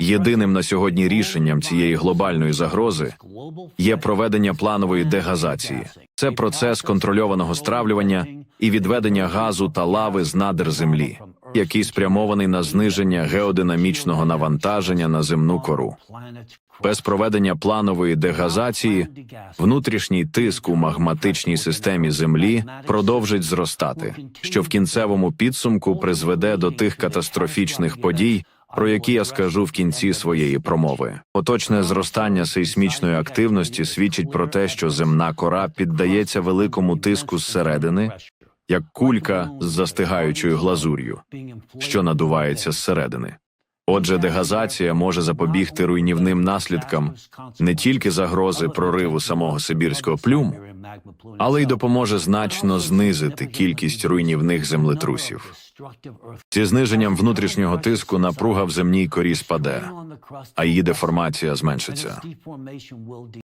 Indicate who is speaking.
Speaker 1: Єдиним на сьогодні рішенням цієї глобальної загрози є проведення планової дегазації. Це процес контрольованого стравлювання і відведення газу та лави з надр землі, який спрямований на зниження геодинамічного навантаження на земну кору. Без проведення планової дегазації внутрішній тиск у магматичній системі Землі продовжить зростати, що в кінцевому підсумку призведе до тих катастрофічних подій, про які я скажу в кінці своєї промови. Поточне зростання сейсмічної активності свідчить про те, що земна кора піддається великому тиску зсередини, як кулька з застигаючою глазур'ю, що надувається зсередини. Отже, дегазація може запобігти руйнівним наслідкам не тільки загрози прориву самого сибірського плюму, але й допоможе значно знизити кількість руйнівних землетрусів. Зі зниженням внутрішнього тиску напруга в земній корі спаде, а її деформація зменшиться.